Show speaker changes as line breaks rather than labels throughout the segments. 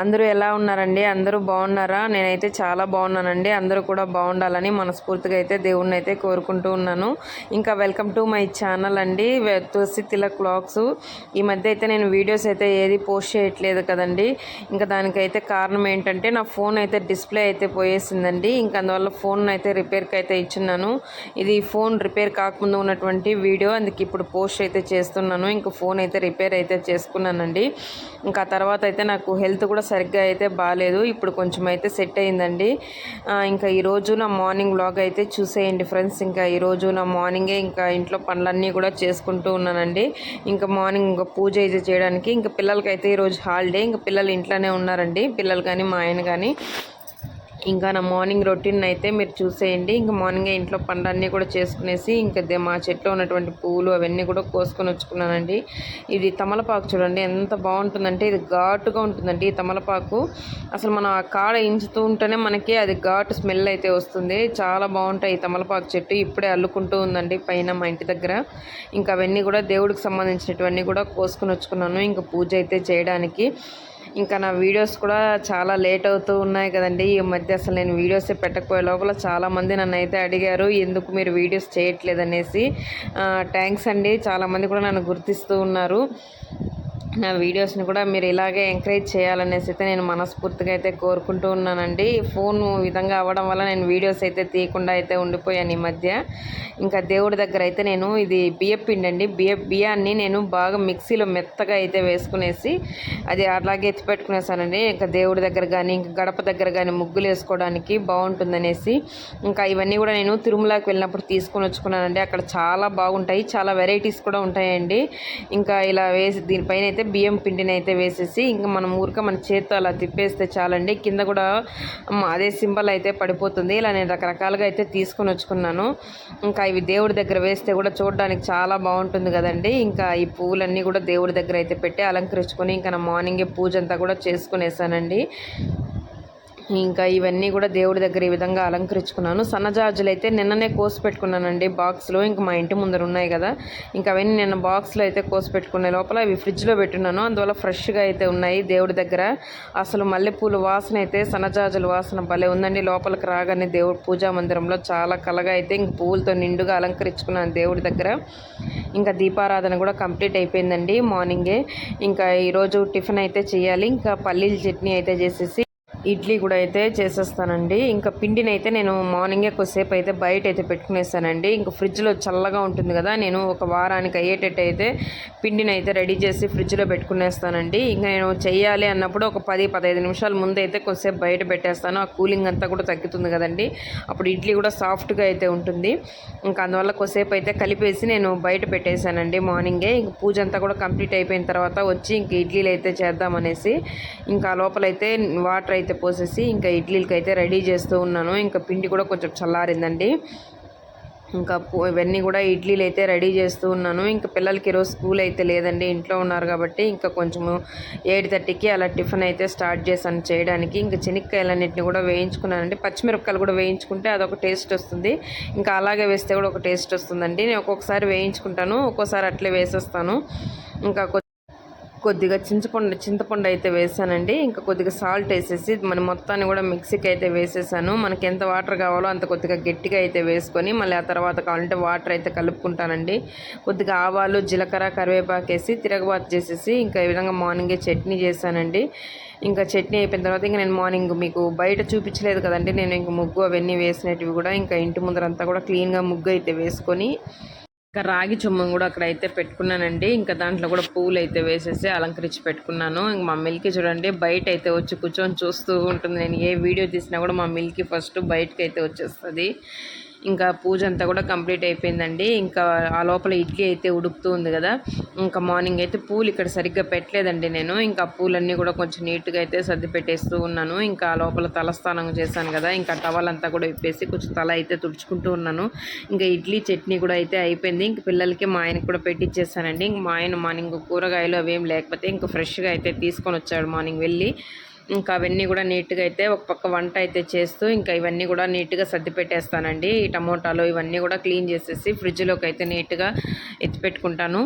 అందరూ ఎలా ఉన్నారండి? అందరూ బాగున్నారా? నేనైతే చాలా బాగున్నానండి. అందరూ కూడా బాగుండాలని మనస్ఫూర్తిగా అయితే దేవుణ్ణి అయితే కోరుకుంటూ ఉన్నాను. ఇంకా వెల్కమ్ టు మై ఛానల్ అండి. తులసి తిలక్ బ్లాగ్స్ ఈ మధ్య అయితే నేను వీడియోస్ అయితే ఏది పోస్ట్ చేయట్లేదు కదండి. ఇంకా దానికైతే కారణం ఏంటంటే నా ఫోన్ అయితే డిస్ప్లే అయితే పోయేసిందండి. ఇంకా అందువల్ల ఫోన్ అయితే రిపేర్కి అయితే ఇచ్చున్నాను. ఇది ఫోన్ రిపేర్ కాకముందు ఉన్నటువంటి వీడియో. అందుకు ఇప్పుడు పోస్ట్ అయితే చేస్తున్నాను. ఇంకా ఫోన్ అయితే రిపేర్ అయితే చేసుకున్నానండి. ఇంకా తర్వాత అయితే నాకు హెల్త్ కూడా సరిగ్గా అయితే బాగాలేదు ఇప్పుడు కొంచెం అయితే సెట్ అయిందండి. ఇంకా ఈరోజు నా మార్నింగ్ వ్లాగ్ అయితే చూసేయండి ఫ్రెండ్స్. ఇంకా ఈరోజు నా మార్నింగే ఇంకా ఇంట్లో పనులన్నీ కూడా చేసుకుంటూ ఉన్నానండి. ఇంకా మార్నింగ్ ఇంకా పూజ అయితే చేయడానికి ఇంకా పిల్లలకైతే ఈరోజు హాలిడే. ఇంకా పిల్లలు ఇంట్లోనే ఉన్నారండి. పిల్లలు కానీ మా ఆయన కానీ. ఇంకా నా మార్నింగ్ రొటీన్ అయితే మీరు చూసేయండి. ఇంకా మార్నింగే ఇంట్లో పండ్లన్నీ కూడా చేసుకునేసి ఇంకా దే- మా చెట్లో ఉన్నటువంటి పువ్వులు అవన్నీ కూడా కోసుకొని వచ్చుకున్నానండి. ఇది తమలపాకు చూడండి ఎంత బాగుంటుందంటే ఇది ఘాటుగా ఉంటుందండి ఈ తమలపాకు. అసలు మనం ఆ కాడ ఇంచుతూ ఉంటేనే మనకి అది ఘాటు స్మెల్ అయితే వస్తుంది. చాలా బాగుంటాయి ఈ తమలపాకు చెట్టు. ఇప్పుడే అల్లుకుంటూ ఉందండి పైన మా ఇంటి దగ్గర. ఇంకా అవన్నీ కూడా దేవుడికి సంబంధించినటువన్నీ కూడా కోసుకొని వచ్చుకున్నాను. ఇంకా పూజ అయితే చేయడానికి. ఇంకా నా వీడియోస్ కూడా చాలా లేట్ అవుతూ ఉన్నాయి కదండి. ఈ మధ్య అసలు నేను వీడియోసే పెట్టకపోయే లోపల చాలామంది నన్ను అయితే అడిగారు ఎందుకు మీరు వీడియోస్ చేయట్లేదు అనేసి. థ్యాంక్స్ అండి. చాలామంది కూడా నన్ను గుర్తిస్తూ ఉన్నారు. నా వీడియోస్ని కూడా మీరు ఇలాగే ఎంకరేజ్ చేయాలనేసి అయితే నేను మనస్ఫూర్తిగా అయితే కోరుకుంటూ ఉన్నానండి. ఫోన్ విధంగా అవ్వడం వల్ల నేను వీడియోస్ అయితే తీయకుండా అయితే ఉండిపోయాను ఈ మధ్య. ఇంకా దేవుడి దగ్గర అయితే నేను ఇది బియ్యం పిండి అండి. బియ్యం బియ్యాన్ని నేను బాగా మిక్సీలో మెత్తగా అయితే వేసుకునేసి అది అలాగే ఎత్తి పెట్టుకునేసానండి. ఇంకా దేవుడి దగ్గర కానీ ఇంకా గడప దగ్గర కానీ ముగ్గులు వేసుకోవడానికి బాగుంటుందనేసి ఇంకా ఇవన్నీ కూడా నేను తిరుమలకి వెళ్ళినప్పుడు తీసుకొని వచ్చుకున్నానండి. అక్కడ చాలా బాగుంటాయి. చాలా వెరైటీస్ కూడా ఉంటాయండి. ఇంకా ఇలా వేసి దీనిపైన అయితే బియ్యం పిండిని అయితే వేసేసి ఇంకా మనం ఊరిక మన చేత్తో అలా తిప్పేస్తే చాలండి. కింద కూడా అదే సింబల్ అయితే పడిపోతుంది. ఇలా నేను రకరకాలుగా అయితే తీసుకొని వచ్చుకున్నాను. ఇంకా ఇవి దేవుడి దగ్గర వేస్తే కూడా చూడడానికి చాలా బాగుంటుంది కదండి. ఇంకా ఈ పువ్వులన్నీ కూడా దేవుడి దగ్గర అయితే పెట్టి అలంకరించుకొని ఇంకా నా మార్నింగే పూజ అంతా కూడా చేసుకునేసానండి. ఇంకా ఇవన్నీ కూడా దేవుడి దగ్గర ఈ విధంగా అలంకరించుకున్నాను. సన్నజాజులు అయితే నిన్ననే కోసి పెట్టుకున్నానండి బాక్స్లో. ఇంకా మా ఇంటి ముందర ఉన్నాయి కదా. ఇంకా అవన్నీ నిన్న బాక్స్లో అయితే కోసి పెట్టుకునే లోపల ఇవి ఫ్రిడ్జ్లో పెట్టున్నాను. అందువల్ల ఫ్రెష్గా అయితే ఉన్నాయి దేవుడి దగ్గర. అసలు మల్లెపూలు వాసన అయితే సన్నజాజుల వాసన భలే ఉందండి. లోపలికి రాగానే దేవుడి పూజా మందిరంలో చాలా కలగా అయితే ఇంక పువ్వులతో నిండుగా అలంకరించుకున్నాను దేవుడి దగ్గర. ఇంకా దీపారాధన కూడా కంప్లీట్ అయిపోయిందండి మార్నింగే. ఇంకా ఈరోజు టిఫిన్ అయితే చేయాలి. ఇంకా పల్లీల చట్నీ అయితే చేసేసి ఇడ్లీ కూడా అయితే చేసేస్తానండి. ఇంకా పిండిని అయితే నేను మార్నింగే కొద్దిసేపు అయితే బయట అయితే పెట్టుకునేస్తానండి ఇంకా ఫ్రిడ్జ్లో చల్లగా ఉంటుంది కదా నేను ఒక వారానికి అయ్యేటట్టు అయితే పిండిని అయితే రెడీ చేసి ఫ్రిడ్జ్లో పెట్టుకునేస్తానండి. ఇంకా నేను చెయ్యాలి అన్నప్పుడు ఒక పది పదహైదు నిమిషాల ముందు అయితే కొద్దిసేపు బయట పెట్టేస్తాను. ఆ కూలింగ్ అంతా కూడా తగ్గుతుంది కదండి. అప్పుడు ఇడ్లీ కూడా సాఫ్ట్గా అయితే ఉంటుంది. ఇంకా అందువల్ల కొద్దిసేపు అయితే కలిపేసి నేను బయట పెట్టేశానండి మార్నింగే. ఇంక పూజ అంతా కూడా కంప్లీట్ అయిపోయిన తర్వాత వచ్చి ఇంక ఇడ్లీలు అయితే చేద్దామనేసి ఇంకా లోపలైతే వాటర్ అయితే పోసేసి ఇంకా ఇడ్లీలకి అయితే రెడీ చేస్తూ ఉన్నాను. ఇంకా పిండి కూడా కొంచెం చల్లారిందండి. ఇంకా ఇవన్నీ కూడా ఇడ్లీలు అయితే రెడీ చేస్తూ ఉన్నాను. ఇంకా పిల్లలకి ఈరోజు స్కూల్ అయితే లేదండి ఇంట్లో ఉన్నారు కాబట్టి ఇంకా కొంచెము ఎయిట్ థర్టీకి అలా టిఫిన్ అయితే స్టార్ట్ చేశాను చేయడానికి. ఇంకా చెనిక్కాయలన్నింటిని కూడా వేయించుకున్నానండి. పచ్చిమిరపకాయలు కూడా వేయించుకుంటే అదొక టేస్ట్ వస్తుంది. ఇంకా అలాగే వేస్తే కూడా ఒక టేస్ట్ వస్తుందండి. నేను ఒక్కొక్కసారి వేయించుకుంటాను ఒక్కోసారి అట్లే వేసేస్తాను. ఇంకా కొద్దిగా చింతపండు చింతపండు అయితే వేసానండి. ఇంకా కొద్దిగా సాల్ట్ వేసేసి మన మొత్తాన్ని కూడా మిక్సీకి అయితే వేసేసాను. మనకి ఎంత వాటర్ కావాలో అంత కొద్దిగా గట్టిగా అయితే వేసుకొని మళ్ళీ ఆ తర్వాత కావాలంటే వాటర్ అయితే కలుపుకుంటానండి. కొద్దిగా ఆవాలు జీలకర్ర కరివేపాకు వేసి తిరగబాతు చేసేసి ఇంకా ఈ విధంగా మార్నింగే చట్నీ చేశానండి. ఇంకా చట్నీ అయిపోయిన తర్వాత ఇంకా నేను మార్నింగ్ మీకు బయట చూపించలేదు కదండి. నేను ఇంక ముగ్గు అవన్నీ వేసినవి కూడా ఇంకా ఇంటి ముందరంతా కూడా క్లీన్గా ముగ్గు అయితే వేసుకొని ఇంకా రాగి చొమ్మను కూడా అక్కడ అయితే పెట్టుకున్నానండి. ఇంకా దాంట్లో కూడా పువ్వులు అయితే వేసేసి అలంకరించి పెట్టుకున్నాను. ఇంక మా మిల్కి చూడండి బయట అయితే వచ్చి కూర్చొని చూస్తూ ఉంటుంది. నేను ఏ వీడియో తీసినా కూడా మా మిల్కి ఫస్ట్ బయటకి అయితే వచ్చేస్తుంది. ఇంకా పూజ అంతా కూడా కంప్లీట్ అయిపోయిందండి. ఇంకా ఆ లోపల ఇడ్లీ అయితే ఉడుకుతూ ఉంది కదా. ఇంకా మార్నింగ్ అయితే పూలు ఇక్కడ సరిగ్గా పెట్టలేదండి నేను. ఇంకా పూలన్నీ కూడా కొంచెం నీట్గా అయితే సర్ది పెట్టేస్తూ ఉన్నాను. ఇంకా ఆ లోపల తలస్నానం చేశాను కదా. ఇంకా టవల్ అంతా కూడా విప్పేసి కొంచెం తల అయితే తుడుచుకుంటూ ఉన్నాను. ఇంకా ఇడ్లీ చట్నీ కూడా అయితే అయిపోయింది. ఇంక పిల్లలకి మా ఆయనకి కూడా పెట్టించేసానండి ఇంక మా ఆయన మార్నింగ్ కూరగాయలు అవేం లేకపోతే ఇంకా ఫ్రెష్గా అయితే తీసుకొని వచ్చాడు మార్నింగ్ వెళ్ళి. ఇంకా అవన్నీ కూడా నీట్గా అయితే ఒక పక్క వంట అయితే చేస్తూ ఇంకా ఇవన్నీ కూడా నీట్గా సర్ది పెట్టేస్తానండి. ఈ టమోటాలు ఇవన్నీ కూడా క్లీన్ చేసేసి ఫ్రిడ్జ్లోకి అయితే నీట్గా ఎత్తి పెట్టుకుంటాను.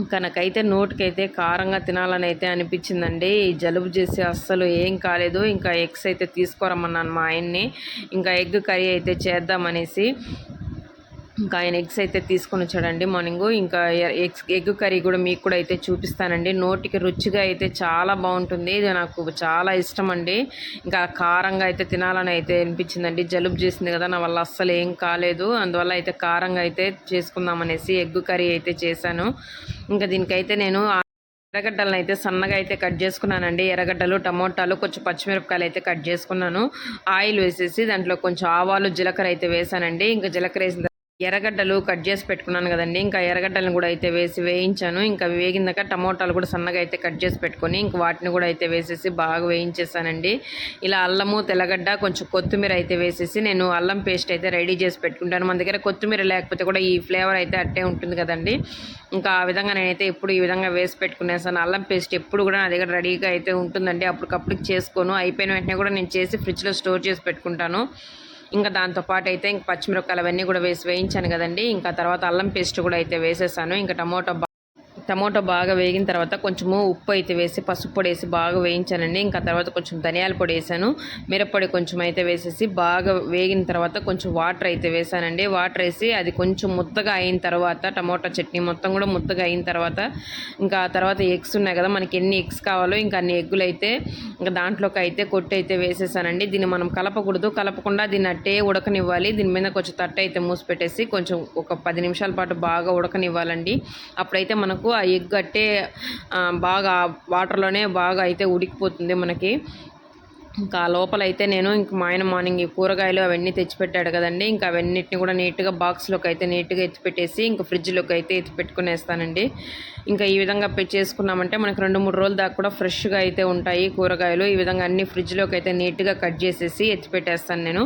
ఇంకా నాకైతే నోటికైతే కారంగా తినాలని అయితే అనిపించిందండి. జలుబు చేసి అస్సలు ఏం కాలేదు. ఇంకా ఎగ్స్ అయితే తీసుకోరమ్మన్నాను మా ఆయన్ని. ఇంకా ఎగ్ కర్రీ అయితే చేద్దామనేసి. ఇంకా ఆయన ఎగ్స్ అయితే తీసుకొని వచ్చాడండి. మార్నింగ్ ఇంకా ఎగ్స్ ఎగ్ కర్రీ కూడా మీకు కూడా అయితే చూపిస్తానండి. నోటికి రుచిగా అయితే చాలా బాగుంటుంది. ఇది నాకు చాలా ఇష్టం అండి ఇంకా కారంగా అయితే తినాలని అయితే అనిపించిందండి. జలుబు చేసింది కదా నా వల్ల అస్సలు ఏం కాలేదు. అందువల్ల అయితే కారంగా అయితే చేసుకుందామనేసి ఎగ్ కర్రీ అయితే చేశాను. ఇంకా దీనికైతే నేను ఎర్రగడ్డలను అయితే సన్నగా అయితే కట్ చేసుకున్నానండి. ఎర్రగడ్డలు టమోటాలు కొంచెం పచ్చిమిరపకాయలు అయితే కట్ చేసుకున్నాను. ఆయిల్ వేసేసి దాంట్లో కొంచెం ఆవాలు జీలకర్ర అయితే వేసానండి ఇంకా జీలకర్ర వేసిన ఎర్రగడ్డలు కట్ చేసి పెట్టుకున్నాను కదండి. ఇంకా ఎర్రగడ్డలను కూడా అయితే వేసి వేయించాను. ఇంకా వేగిందాక టమోటాలు కూడా సన్నగా అయితే కట్ చేసి పెట్టుకొని ఇంక వాటిని కూడా అయితే వేసేసి బాగా వేయించేసానండి. ఇలా అల్లము తెల్లగడ్డ కొంచెం కొత్తిమీర అయితే వేసేసి నేను అల్లం పేస్ట్ అయితే రెడీ చేసి పెట్టుకుంటాను. మన దగ్గర కొత్తిమీర లేకపోతే కూడా ఈ ఫ్లేవర్ అయితే అట్టే ఉంటుంది కదండి. ఇంకా ఆ విధంగా నేనైతే ఎప్పుడు ఈ విధంగా వేసి పెట్టుకునేసాను. అల్లం పేస్ట్ ఎప్పుడు కూడా నా దగ్గర రెడీగా అయితే ఉంటుందండి. అప్పటికప్పుడు చేసుకోను. అయిపోయిన వెంటనే కూడా నేను చేసి ఫ్రిడ్జ్లో స్టోర్ చేసి పెట్టుకుంటాను. ఇంకా దాంతోపాటు అయితే ఇంక పచ్చిమిరపకాయలు అవన్నీ కూడా వేసి వేయించాను కదండి. ఇంకా తర్వాత అల్లం పేస్ట్ కూడా అయితే వేసేసాను. ఇంకా టమోటా టమాటో బాగా వేగిన తర్వాత కొంచెము ఉప్పు అయితే వేసి పసుపు పొడి వేసి బాగా వేయించానండి. ఇంకా తర్వాత కొంచెం ధనియాల పొడి వేసాను. మిరప్పొడి కొంచెం అయితే వేసేసి బాగా వేగిన తర్వాత కొంచెం వాటర్ అయితే వేసానండి. వాటర్ వేసి అది కొంచెం ముద్దగా అయిన తర్వాత టమాటో చట్నీ మొత్తం కూడా ముద్దగా అయిన తర్వాత ఇంకా తర్వాత ఎగ్స్ ఉన్నాయి కదా మనకి ఎన్ని ఎగ్స్ కావాలో ఇంకా అన్ని ఎగ్గులు అయితే ఇంకా దాంట్లోకి అయితే కొట్టి అయితే వేసేసానండి. దీన్ని మనం కలపకూడదు. కలపకుండా దీన్ని అట్టే ఉడకనివ్వాలి. దీని మీద కొంచెం తట్ట అయితే మూసిపెట్టేసి కొంచెం ఒక పది నిమిషాల పాటు బాగా ఉడకనివ్వాలండి. అప్పుడైతే మనకు ఆ ఎగ్ అట్టే బాగా వాటర్లోనే బాగా అయితే ఉడికిపోతుంది మనకి. ఇంకా లోపల అయితే నేను ఇంక మా ఆయన మార్నింగ్ ఈ కూరగాయలు అవన్నీ తెచ్చిపెట్టాడు కదండి. ఇంకా అవన్నిటిని కూడా నీట్గా బాక్స్లోకి అయితే నీట్గా ఎత్తిపెట్టేసి ఇంకా ఫ్రిడ్జ్లోకి అయితే ఎత్తి పెట్టుకునేస్తానండి ఇంకా ఈ విధంగా చేసుకున్నామంటే మనకు రెండు మూడు రోజుల దాకా కూడా ఫ్రెష్గా అయితే ఉంటాయి కూరగాయలు. ఈ విధంగా అన్ని ఫ్రిడ్జ్లోకి అయితే నీట్గా కట్ చేసేసి ఎత్తి పెట్టేస్తాను నేను.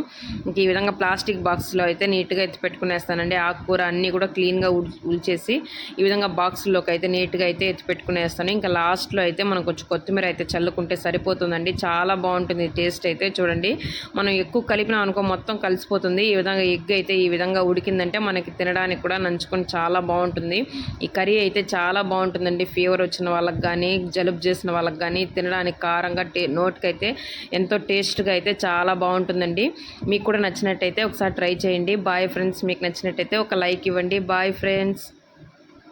ఇంక ఈ విధంగా ప్లాస్టిక్ బాక్స్లో అయితే నీట్గా ఎత్తి పెట్టుకునేస్తానండి ఆకుకూర అన్నీ కూడా క్లీన్గా ఉల్చేసి ఈ విధంగా బాక్స్లోకి అయితే నీట్గా అయితే ఎత్తి పెట్టుకునేస్తాను ఇంకా లాస్ట్లో అయితే మనం కొంచెం కొత్తిమీర అయితే చల్లుకుంటే సరిపోతుందండి. చాలా బాగుంటుంది టేస్ట్ అయితే చూడండి. మనం ఎక్కువ కలిపినాం అనుకో మొత్తం కలిసిపోతుంది. ఈ విధంగా ఎగ్ అయితే ఈ విధంగా ఉడికిందంటే మనకి తినడానికి కూడా నంచుకొని చాలా బాగుంటుంది. ఈ కర్రీ అయితే చాలా బాగుంటుందండి. ఫీవర్ వచ్చిన వాళ్ళకి కానీ జలుబు చేసిన వాళ్ళకి కానీ తినడానికి కారంగా టే నోటికైతే ఎంతో టేస్ట్గా అయితే చాలా బాగుంటుందండి. మీకు కూడా నచ్చినట్టయితే ఒకసారి ట్రై చేయండి. బాయ్ ఫ్రెండ్స్ మీకు నచ్చినట్టయితే ఒక లైక్ ఇవ్వండి. Bye friends.